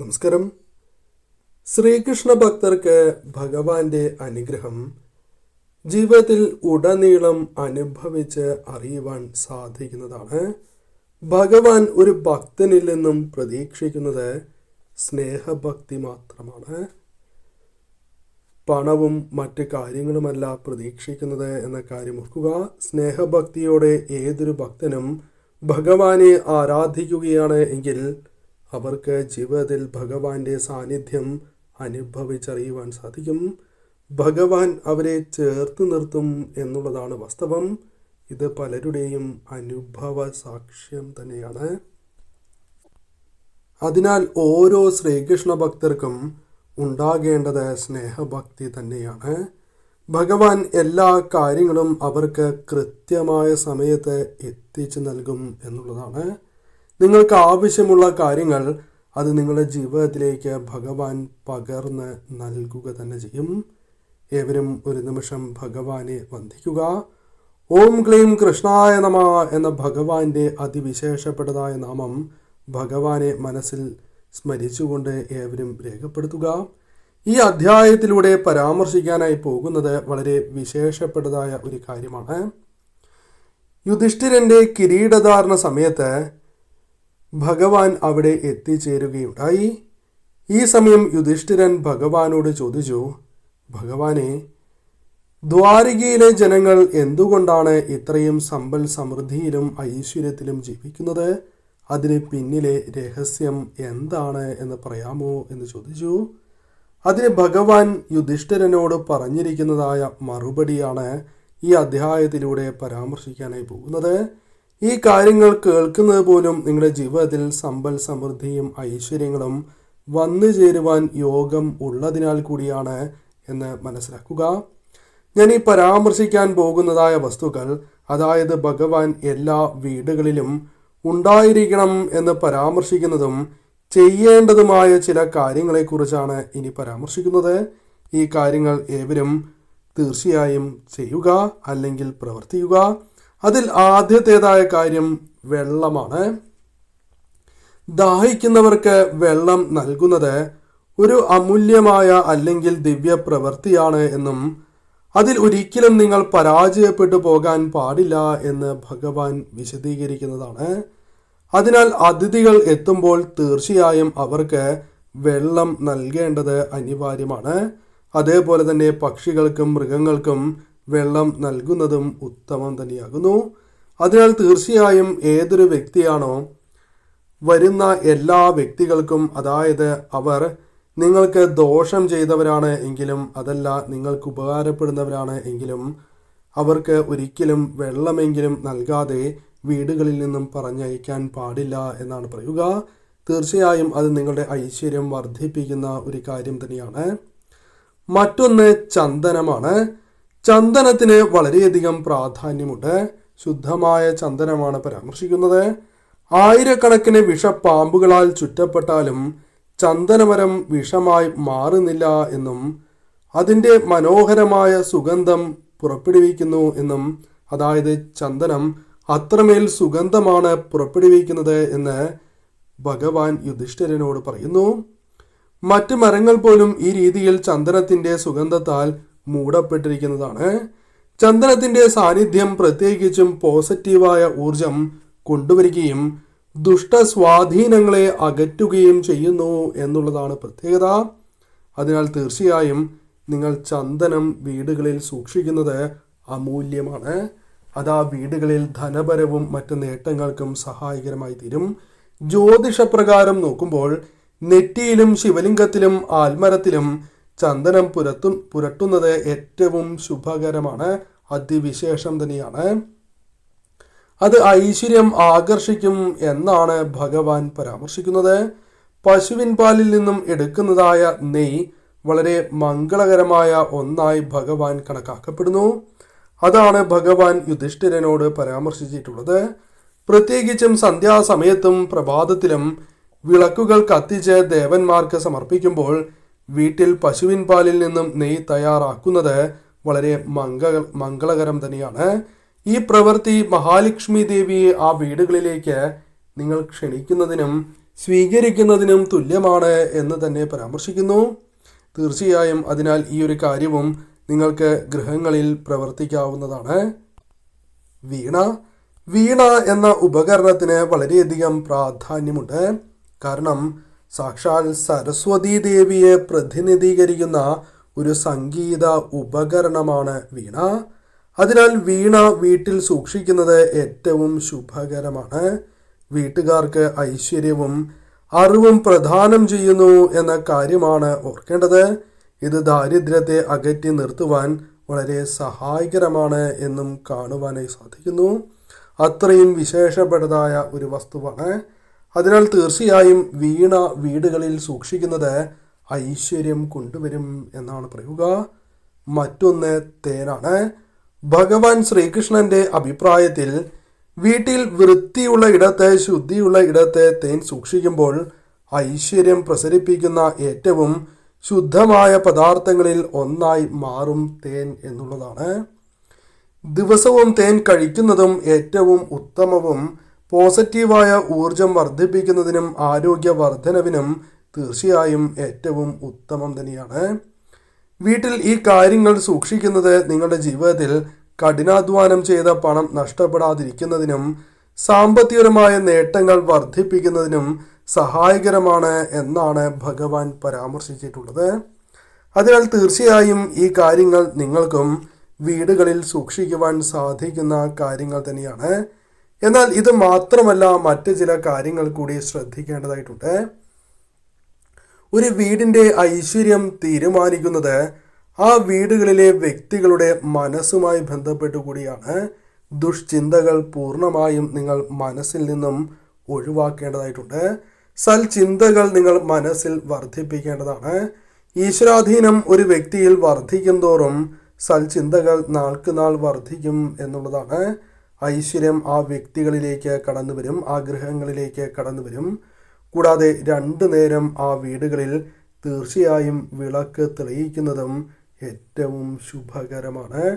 നമസ്കാരം. ശ്രീകൃഷ്ണ ഭക്തർക്ക് ഭഗവാന്റെ അനുഗ്രഹം. ജീവിതത്തിൽ ഉടനീളം അനുഭവിച്ച് അറിയുവാൻ സാധിക്കുന്നതാണ്. ഭഗവാൻ ഒരു ഭക്തനിൽ നിന്നും പ്രതീക്ഷിക്കുന്നത് സ്നേഹഭക്തി മാത്രമാണ്. പണവും മറ്റ് കാര്യങ്ങളുമല്ല പ്രതീക്ഷിക്കുന്നത് എന്ന കാര്യം ഓർക്കുക. സ്നേഹഭക്തിയോടെ ഏതൊരു ഭക്തനും ഭഗവാനെ ആരാധിക്കുകയാണ് എങ്കിൽ അവർക്ക് ജീവിതത്തിൽ ഭഗവാന്റെ സാന്നിധ്യം അനുഭവിച്ചറിയുവാൻ സാധിക്കും. ഭഗവാൻ അവരെ ചേർത്ത് നിർത്തും എന്നുള്ളതാണ് വാസ്തവം. ഇത് പലരുടെയും അനുഭവ സാക്ഷ്യം തന്നെയാണ്. അതിനാൽ ഓരോ ശ്രീകൃഷ്ണ ഭക്തർക്കും ഉണ്ടാകേണ്ടത് സ്നേഹഭക്തി തന്നെയാണ്. ഭഗവാൻ എല്ലാ കാര്യങ്ങളും അവർക്ക് കൃത്യമായ സമയത്ത് എത്തിച്ചു നൽകും എന്നുള്ളതാണ്. നിങ്ങൾക്ക് ആവശ്യമുള്ള കാര്യങ്ങൾ അത് നിങ്ങളുടെ ജീവിതത്തിലേക്ക് ഭഗവാൻ പകർന്ന് നൽകുക തന്നെ ചെയ്യും. ഏവരും ഒരു നിമിഷം ഭഗവാനെ വന്ദിക്കുക. ഓം ക്ലീം കൃഷ്ണായ നമ എന്ന ഭഗവാന്റെ അതിവിശേഷപ്പെട്ടതായ നാമം ഭഗവാനെ മനസ്സിൽ സ്മരിച്ചുകൊണ്ട് ഏവരും രേഖപ്പെടുത്തുക. ഈ അധ്യായത്തിലൂടെ പരാമർശിക്കാനായി പോകുന്നത് വളരെ വിശേഷപ്പെട്ടതായ ഒരു കാര്യമാണ്. യുധിഷ്ഠിരന്റെ കിരീടധാരണ സമയത്ത് ഭഗവാൻ അവിടെ എത്തിച്ചേരുകയുണ്ടായി. ഈ സമയം യുധിഷ്ഠിരൻ ഭഗവാനോട് ചോദിച്ചു ഭഗവാനെ ദ്വാരികയിലെ ജനങ്ങൾ എന്തുകൊണ്ടാണ് ഇത്രയും സമ്പൽ സമൃദ്ധിയിലും ഐശ്വര്യത്തിലും ജീവിക്കുന്നത്? അതിന് പിന്നിലെ രഹസ്യം എന്താണ് എന്ന് പറയാമോ? എന്ന് ചോദിച്ചു. അതിന് ഭഗവാൻ യുധിഷ്ഠിരനോട് പറഞ്ഞിരിക്കുന്നതായ മറുപടിയാണ് ഈ അധ്യായത്തിലൂടെ പരാമർശിക്കാനായി പോകുന്നത്. ഈ കാര്യങ്ങൾ കേൾക്കുന്നത് പോലും നിങ്ങളുടെ ജീവിതത്തിൽ സമ്പൽ സമൃദ്ധിയും ഐശ്വര്യങ്ങളും വന്നു ചേരുവാൻ യോഗം ഉള്ളതിനാൽ കൂടിയാണ് എന്ന് മനസ്സിലാക്കുക. ഞാൻ ഈ പരാമർശിക്കാൻ പോകുന്നതായ വസ്തുക്കൾ അതായത് ഭഗവാൻ എല്ലാ വീടുകളിലും ഉണ്ടായിരിക്കണം എന്ന് പരാമർശിക്കുന്നതും ചെയ്യേണ്ടതുമായ ചില കാര്യങ്ങളെക്കുറിച്ചാണ് ഇനി പരാമർശിക്കുന്നത്. ഈ കാര്യങ്ങൾ ഏവരും തീർച്ചയായും ചെയ്യുക അല്ലെങ്കിൽ പ്രവർത്തിക്കുക. അതിൽ ആദ്യത്തേതായ കാര്യം വെള്ളമാണ്. ദാഹിക്കുന്നവർക്ക് വെള്ളം നൽകുന്നത് ഒരു അമൂല്യമായ അല്ലെങ്കിൽ ദിവ്യ പ്രവൃത്തിയാണ് എന്നും അതിൽ ഒരിക്കലും നിങ്ങൾ പരാജയപ്പെട്ടു പോകാൻ പാടില്ല എന്ന് ഭഗവാൻ വിശദീകരിക്കുന്നതാണ്. അതിനാൽ അതിഥികൾ എത്തുമ്പോൾ തീർച്ചയായും അവർക്ക് വെള്ളം നൽകേണ്ടത് അനിവാര്യമാണ്. അതേപോലെ തന്നെ പക്ഷികൾക്കും മൃഗങ്ങൾക്കും വെള്ളം നൽകുന്നതും ഉത്തമം തന്നെയാകുന്നു. അതിനാൽ തീർച്ചയായും ഏതൊരു വ്യക്തിയാണോ വരുന്ന എല്ലാ വ്യക്തികൾക്കും അതായത് അവർ നിങ്ങൾക്ക് ദോഷം ചെയ്തവരാണ് എങ്കിലും അതല്ല നിങ്ങൾക്ക് ഉപകാരപ്പെടുന്നവരാണ് എങ്കിലും അവർക്ക് ഒരിക്കലും വെള്ളമെങ്കിലും നൽകാതെ വീടുകളിൽ നിന്നും പറഞ്ഞയക്കാൻ പാടില്ല എന്നാണ് പറയുക. തീർച്ചയായും അത് നിങ്ങളുടെ ഐശ്വര്യം വർദ്ധിപ്പിക്കുന്ന ഒരു കാര്യം തന്നെയാണ്. മറ്റൊന്ന് ചന്ദനമാണ്. ചന്ദനത്തിന് വളരെയധികം പ്രാധാന്യമുണ്ട്. ശുദ്ധമായ ചന്ദനമാണ് പരാമർശിക്കുന്നത്. ആയിരക്കണക്കിന് വിഷപ്പാമ്പുകളാൽ ചുറ്റപ്പെട്ടാലും ചന്ദനമരം വിഷമായി മാറുന്നില്ല എന്നും അതിന്റെ മനോഹരമായ സുഗന്ധം പുറപ്പെടുവിക്കുന്നു എന്നും അതായത് ചന്ദനം അത്രമേൽ സുഗന്ധമാണ് പുറപ്പെടുവിക്കുന്നത് എന്ന് ഭഗവാൻ യുധിഷ്ഠിരനോട് പറയുന്നു. മറ്റ് മരങ്ങൾ പോലും ഈ രീതിയിൽ ചന്ദനത്തിന്റെ സുഗന്ധത്താൽ മൂടപ്പെട്ടിരിക്കുന്നതാണ്. ചന്ദനത്തിന്റെ സാന്നിധ്യം പ്രത്യേകിച്ചും പോസിറ്റീവായ ഊർജം കൊണ്ടുവരികയും ദുഷ്ടസ്വാധീനങ്ങളെ അകറ്റുകയും ചെയ്യുന്നു എന്നുള്ളതാണ് പ്രത്യേകത. അതിനാൽ തീർച്ചയായും നിങ്ങൾ ചന്ദനം വീടുകളിൽ സൂക്ഷിക്കുന്നത് അമൂല്യമാണ്. അത് ആ വീടുകളിൽ ധനപരവും മറ്റ് നേട്ടങ്ങൾക്കും സഹായകരമായി തീരും. ജ്യോതിഷപ്രകാരം നോക്കുമ്പോൾ നെറ്റിയിലും ശിവലിംഗത്തിലും ആൽമരത്തിലും ചന്ദനം പുരത്തു പുരട്ടുന്നത് ഏറ്റവും ശുഭകരമാണ്. അതിവിശേഷം തന്നെയാണ്. അത് ഐശ്വര്യം ആകർഷിക്കും എന്നാണ് ഭഗവാൻ പരാമർശിക്കുന്നത്. പശുവിൻ പാലിൽ നിന്നും എടുക്കുന്നതായ നെയ് വളരെ മംഗളകരമായ ഒന്നായി ഭഗവാൻ കണക്കാക്കപ്പെടുന്നു. അതാണ് ഭഗവാൻ യുധിഷ്ഠിരനോട് പരാമർശിച്ചിട്ടുള്ളത്. പ്രത്യേകിച്ചും സന്ധ്യാസമയത്തും പ്രഭാതത്തിലും വിളക്കുകൾ കത്തിച്ച് ദേവന്മാർക്ക് സമർപ്പിക്കുമ്പോൾ വീട്ടിൽ പശുവിൻ പാലിൽ നിന്നും നെയ്യ് തയ്യാറാക്കുന്നത് വളരെ മംഗ മംഗളകരം തന്നെയാണ്. ഈ പ്രവൃത്തി മഹാലക്ഷ്മി ദേവിയെ ആ വീടുകളിലേക്ക് നിങ്ങൾ ക്ഷണിക്കുന്നതിനും സ്വീകരിക്കുന്നതിനും തുല്യമാണ് എന്ന് തന്നെ പരാമർശിക്കുന്നു. തീർച്ചയായും അതിനാൽ ഈ ഒരു കാര്യവും നിങ്ങൾക്ക് ഗൃഹങ്ങളിൽ പ്രവർത്തിക്കാവുന്നതാണ്. വീണ. വീണ എന്ന ഉപകരണത്തിന് വളരെയധികം പ്രാധാന്യമുണ്ട്. കാരണം സാക്ഷാൽ സരസ്വതി ദേവിയെ പ്രതിനിധീകരിക്കുന്ന ഒരു സംഗീത ഉപകരണമാണ് വീണ. അതിനാൽ വീണ വീട്ടിൽ സൂക്ഷിക്കുന്നത് ഏറ്റവും ശുഭകരമാണ്. വീട്ടുകാർക്ക് ഐശ്വര്യവും അറിവും പ്രദാനം ചെയ്യുന്നു എന്ന കാര്യമാണ് ഓർക്കേണ്ടത്. ഇത് ദാരിദ്ര്യത്തെ അകറ്റി നിർത്തുവാൻ വളരെ സഹായകരമാണ് എന്നും കാണുവാനായി സാധിക്കുന്നു. അത്രയും വിശേഷപ്പെട്ടതായ ഒരു വസ്തുവാണ് അതിനാൽ തീർച്ചയായും വീണ വീടുകളിൽ സൂക്ഷിക്കുന്നത് ഐശ്വര്യം കൊണ്ടുവരും എന്നാണ് പറയുക. മറ്റൊന്ന് തേനാണ്. ഭഗവാൻ ശ്രീകൃഷ്ണന്റെ അഭിപ്രായത്തിൽ വീട്ടിൽ വൃത്തിയുള്ള ഇടത്ത് ശുദ്ധിയുള്ള ഇടത്ത് തേൻ സൂക്ഷിക്കുമ്പോൾ ഐശ്വര്യം പ്രസരിപ്പിക്കുന്ന ഏറ്റവും ശുദ്ധമായ പദാർത്ഥങ്ങളിൽ ഒന്നായി മാറും തേൻ എന്നുള്ളതാണ്. ദിവസവും തേൻ കഴിക്കുന്നതും ഏറ്റവും ഉത്തമവും പോസിറ്റീവായ ഊർജം വർദ്ധിപ്പിക്കുന്നതിനും ആരോഗ്യ വർധനവിനും തീർച്ചയായും ഏറ്റവും ഉത്തമം തന്നെയാണ്. വീട്ടിൽ ഈ കാര്യങ്ങൾ സൂക്ഷിക്കുന്നത് നിങ്ങളുടെ ജീവിതത്തിൽ കഠിനാധ്വാനം ചെയ്ത പണം നഷ്ടപ്പെടാതിരിക്കുന്നതിനും സാമ്പത്തികപരമായ നേട്ടങ്ങൾ വർദ്ധിപ്പിക്കുന്നതിനും സഹായകരമാണ് എന്നാണ് ഭഗവാൻ പരാമർശിച്ചിട്ടുള്ളത്. അതിനാൽ തീർച്ചയായും ഈ കാര്യങ്ങൾ നിങ്ങൾക്കും വീടുകളിൽ സൂക്ഷിക്കുവാൻ സാധിക്കുന്ന കാര്യങ്ങൾ തന്നെയാണ്. എന്നാൽ ഇത് മാത്രമല്ല മറ്റ് ചില കാര്യങ്ങൾ കൂടി ശ്രദ്ധിക്കേണ്ടതായിട്ടുണ്ട്. ഒരു വീടിന്റെ ഐശ്വര്യം തീരുമാനിക്കുന്നത് ആ വീടുകളിലെ വ്യക്തികളുടെ മനസ്സുമായി ബന്ധപ്പെട്ടു കൂടിയാണ് ദുഷ്ചിന്തകൾ പൂർണമായും നിങ്ങൾ മനസ്സിൽ നിന്നും ഒഴിവാക്കേണ്ടതായിട്ടുണ്ട്. സൽചിന്തകൾ നിങ്ങൾ മനസ്സിൽ വർദ്ധിപ്പിക്കേണ്ടതാണ്. ഈശ്വരാധീനം ഒരു വ്യക്തിയിൽ വർദ്ധിക്കും തോറും സൽചിന്തകൾ നാൾക്കുനാൾ വർദ്ധിക്കും എന്നുള്ളതാണ്. ഐശ്വര്യം ആ വ്യക്തികളിലേക്ക് കടന്നു വരും ആ ഗൃഹങ്ങളിലേക്ക് കടന്നു വരും കൂടാതെ രണ്ടു നേരം ആ വീടുകളിൽ തീർച്ചയായും വിളക്ക് തെളിയിക്കുന്നതും ഏറ്റവും ശുഭകരമാണ്.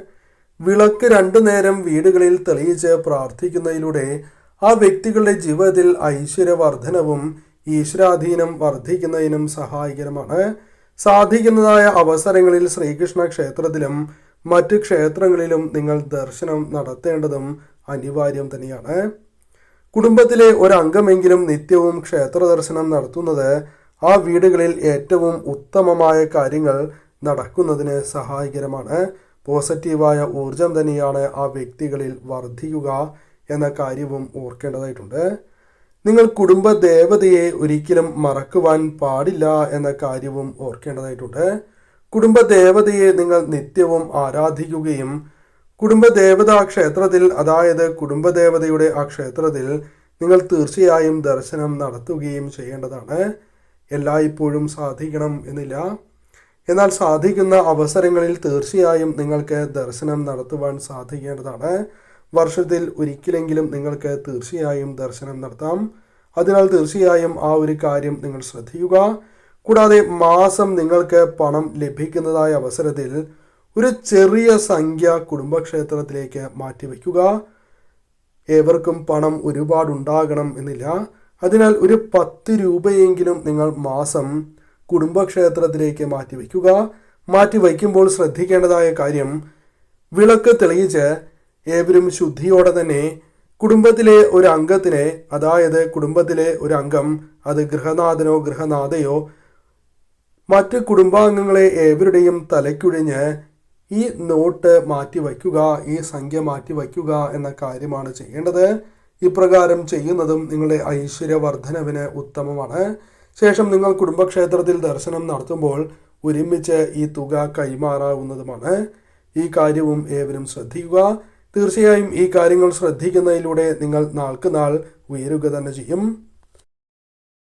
വിളക്ക് രണ്ടു നേരം വീടുകളിൽ തെളിയിച്ച് പ്രാർത്ഥിക്കുന്നതിലൂടെ ആ വ്യക്തികളുടെ ജീവിതത്തിൽ ഐശ്വര്യവർദ്ധനവും ഈശ്വരാധീനം വർദ്ധിക്കുന്നതിനും സഹായകരമാണ്. സാധിക്കുന്നതായ അവസരങ്ങളിൽ ശ്രീകൃഷ്ണ ക്ഷേത്രത്തിലും മറ്റ് ക്ഷേത്രങ്ങളിലും നിങ്ങൾ ദർശനം നടത്തേണ്ടതും അനിവാര്യം തന്നെയാണ്. കുടുംബത്തിലെ ഒരംഗമെങ്കിലും നിത്യവും ക്ഷേത്ര ദർശനം നടത്തുന്നത് ആ വീടുകളിൽ ഏറ്റവും ഉത്തമമായ കാര്യങ്ങൾ നടക്കുന്നതിന് സഹായകരമാണ്. പോസിറ്റീവായ ഊർജം തന്നെയാണ് ആ വ്യക്തികളിൽ വർദ്ധിക്കുക എന്ന കാര്യവും ഓർക്കേണ്ടതായിട്ടുണ്ട്. നിങ്ങൾ കുടുംബ ദേവതയെ ഒരിക്കലും മറക്കുവാൻ പാടില്ല എന്ന കാര്യവും ഓർക്കേണ്ടതായിട്ടുണ്ട്. കുടുംബ ദേവതയെ നിങ്ങൾ നിത്യവും ആരാധിക്കുകയും കുടുംബദേവത ക്ഷേത്രത്തിൽ അതായത് കുടുംബദേവതയുടെ ആ ക്ഷേത്രത്തിൽ നിങ്ങൾ തീർച്ചയായും ദർശനം നടത്തുകയും ചെയ്യേണ്ടതാണ്. എല്ലായ്പ്പോഴും സാധിക്കണം എന്നില്ല. എന്നാൽ സാധിക്കുന്ന അവസരങ്ങളിൽ തീർച്ചയായും നിങ്ങൾക്ക് ദർശനം നടത്തുവാൻ സാധിക്കേണ്ടതാണ്. വർഷത്തിൽ ഒരിക്കലെങ്കിലും നിങ്ങൾക്ക് തീർച്ചയായും ദർശനം നടത്താം. അതിനാൽ തീർച്ചയായും ആ ഒരു കാര്യം നിങ്ങൾ ശ്രദ്ധിക്കുക. കൂടാതെ മാസം നിങ്ങൾക്ക് പണം ലഭിക്കുന്നതായ അവസരത്തിൽ ഒരു ചെറിയ സംഖ്യ കുടുംബക്ഷേത്രത്തിലേക്ക് മാറ്റിവെക്കുക. ഏവർക്കും പണം ഒരുപാടുണ്ടാകണം എന്നില്ല. അതിനാൽ ഒരു പത്ത് രൂപയെങ്കിലും നിങ്ങൾ മാസം കുടുംബക്ഷേത്രത്തിലേക്ക് മാറ്റിവെക്കുക. മാറ്റിവെക്കുമ്പോൾ ശ്രദ്ധിക്കേണ്ടതായ കാര്യം വിളക്ക് തെളിയിച്ച് ഏവരും ശുദ്ധിയോടെ തന്നെ കുടുംബത്തിലെ ഒരു അംഗത്തിനെ അതായത് കുടുംബത്തിലെ ഒരു അംഗം അത് ഗൃഹനാഥനോ ഗൃഹനാഥയോ മറ്റ് കുടുംബാംഗങ്ങളെ ഏവരുടെയും തലയ്ക്കുഴിഞ്ഞ് ഈ നോട്ട് മാറ്റി വയ്ക്കുക ഈ സംഖ്യ മാറ്റി വയ്ക്കുക എന്ന കാര്യമാണ് ചെയ്യേണ്ടത്. ഇപ്രകാരം ചെയ്യുന്നതും നിങ്ങളുടെ ഐശ്വര്യവർദ്ധനവിന് ഉത്തമമാണ്. ശേഷം നിങ്ങൾ കുടുംബക്ഷേത്രത്തിൽ ദർശനം നടത്തുമ്പോൾ ഒരുമിച്ച് ഈ തുക കൈമാറാവുന്നതുമാണ്. ഈ കാര്യവും ഏവരും ശ്രദ്ധിക്കുക. തീർച്ചയായും ഈ കാര്യങ്ങൾ ശ്രദ്ധിക്കുന്നതിലൂടെ നിങ്ങൾ നാൾക്ക് നാൾ ഉയരുക തന്നെ ചെയ്യും.